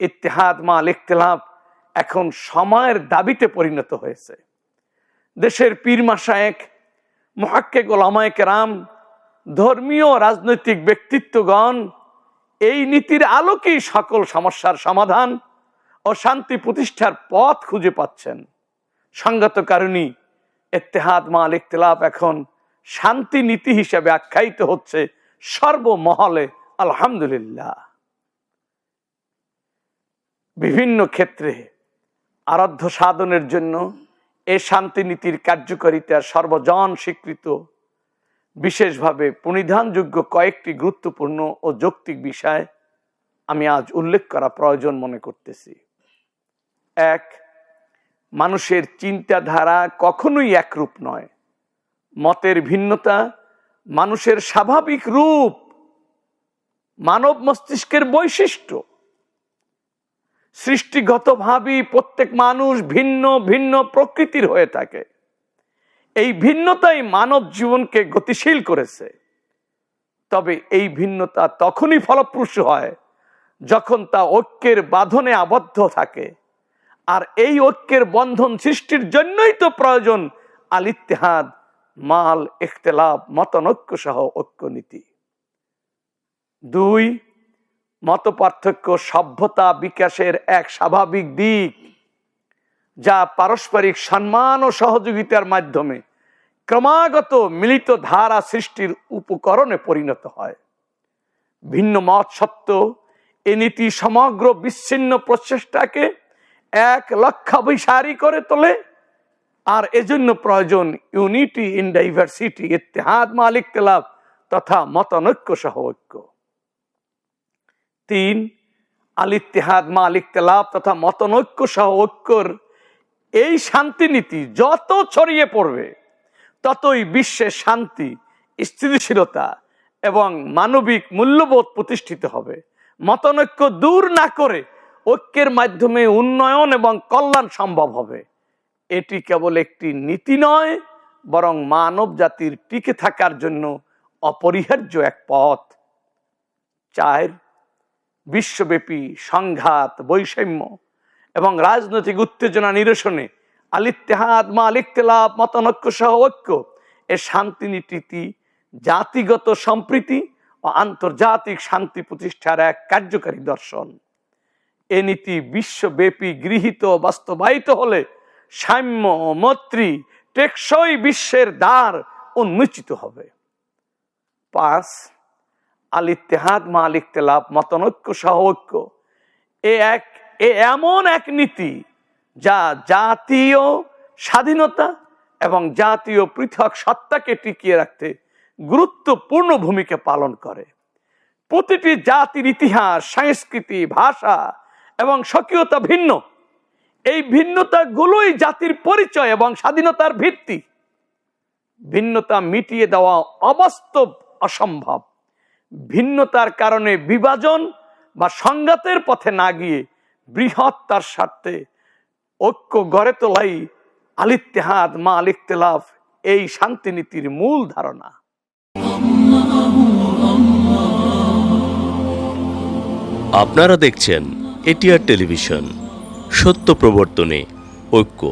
ইত্তেহাদ, মাল ইখতলাফ এখন সময়ের দাবিতে পরিণত হয়েছে। দেশের পীর মাসায়েক মহাক্কে গোলামায় কেরাম, ধর্মীয় রাজনৈতিক ব্যক্তিত্বগণ এই নীতির আলোকেই সকল সমস্যার সমাধান ও শান্তি প্রতিষ্ঠার পথ খুঁজে পাচ্ছেন। সঙ্গত কারণী এত্তেহাদ মাল ইখতলাফ এখন শান্তি নীতি হিসেবে আখ্যায়িত হচ্ছে সর্বমহলে, আলহামদুলিল্লাহ। বিভিন্ন ক্ষেত্রে আরাধ্য সাধনের জন্য এ শান্তিনীতির কার্যকারিতা সর্বজন স্বীকৃত। বিশেষভাবে পরিধানযোগ্য কয়েকটি গুরুত্বপূর্ণ ও যৌক্তিক বিষয় আমি আজ উল্লেখ করা প্রয়োজন মনে করতেছি। এক, মানুষের চিন্তাধারা কখনোই একরূপ নয়। মতের ভিন্নতা মানুষের স্বাভাবিক রূপ। মানব মস্তিষ্কের বৈশিষ্ট্য। সৃষ্টিগতভাবেই প্রত্যেক মানুষ ভিন্ন ভিন্ন প্রকৃতির হয়ে থাকে। এই ভিন্নতাই মানব জীবনকে গতিশীল করেছে। তবে এই ভিন্নতা তখনই ফলপ্রসূ হয় যখন তা ঐক্যের বাঁধনে আবদ্ধ থাকে। আর এই ঐক্যের বন্ধন সৃষ্টির জন্যই তো প্রয়োজন আল ইত্তেহাদ মাল ইখতলাফ মতনৈক্য সহ ঐক্য নীতি দুই মত পার্থক্য সভ্যতা বিকাশের এক স্বাভাবিক দিক, যা পারস্পরিক সম্মান ও সহযোগিতার মাধ্যমে ক্রমাগত মিলিত ধারা সৃষ্টির উপকরণে পরিণত হয়। ভিন্ন মত সত্ত্বেও এ নীতি সমগ্র বিচ্ছিন্ন প্রচেষ্টাকে এক লক্ষাভিসারী করে তোলে, আর এজন্য প্রয়োজন ইউনিটি ইন ডাইভার্সিটি, ইত্তেহাদ মালিক তেলাভ তথা মতানৈক্য সহ ঐক্য। তিন, আল মা মাল ইখতলাফ তথা মতনৈক্য সহ ঐক্যর এই শান্তিনীতি যত ছড়িয়ে পড়বে, ততই বিশ্বে শান্তি, স্থিতিশীলতা এবং মানবিক মূল্যবোধ প্রতিষ্ঠিত হবে। মতনৈক্য দূর না করে ঐক্যের মাধ্যমে উন্নয়ন এবং কল্যাণ সম্ভব হবে। এটি কেবল একটি নীতি নয়, বরং মানব জাতির টিকে থাকার জন্য অপরিহার্য এক পথ। চার বিশ্বব্যাপী সংঘাত, বৈষম্য এবং রাজনৈতিক উত্তেজনা নিরসনে আলিত্তেহাদ মা আলিকতেলাপ মতনৈক্য সহ ঐক্য এ শান্তি নীতি জাতিগত সম্প্রীতি ও আন্তর্জাতিক শান্তি প্রতিষ্ঠার এক কার্যকারী দর্শন। এ নীতি বিশ্বব্যাপী গৃহীত বাস্তবায়িত হলে সাম্য মৈত্রী টেকসই বিশ্বের দ্বার উন্মোচিত হবে। পাঁচ আল ইত্তেহাদ মা আল ইখতলাফ মতনৈক্য সহ ঐক্য। এ এক, এ এমন এক নীতি যা জাতীয় স্বাধীনতা এবং জাতীয় পৃথক সত্তাকে টিকিয়ে রাখতে গুরুত্বপূর্ণ ভূমিকা পালন করে। প্রতিটি জাতির ইতিহাস, সংস্কৃতি, ভাষা এবং স্বকীয়তা ভিন্ন। এই ভিন্নতাগুলোই জাতির পরিচয় এবং স্বাধীনতার ভিত্তি। ভিন্নতা মিটিয়ে দেওয়া অবাস্তব অসম্ভব। ভিন্নতার কারণে বিভাজন বা সংঘাতের পথে না গিয়ে বৃহত্তার স্বার্থে ঐক্য গড়ে তোলাই আলিত্তেহাদ মা আলিকতেলাফ এই শান্তিনীতির মূল ধারণা। আপনারা দেখছেন এটিআর টেলিভিশন, সত্য প্রবর্তনে ঐক্য।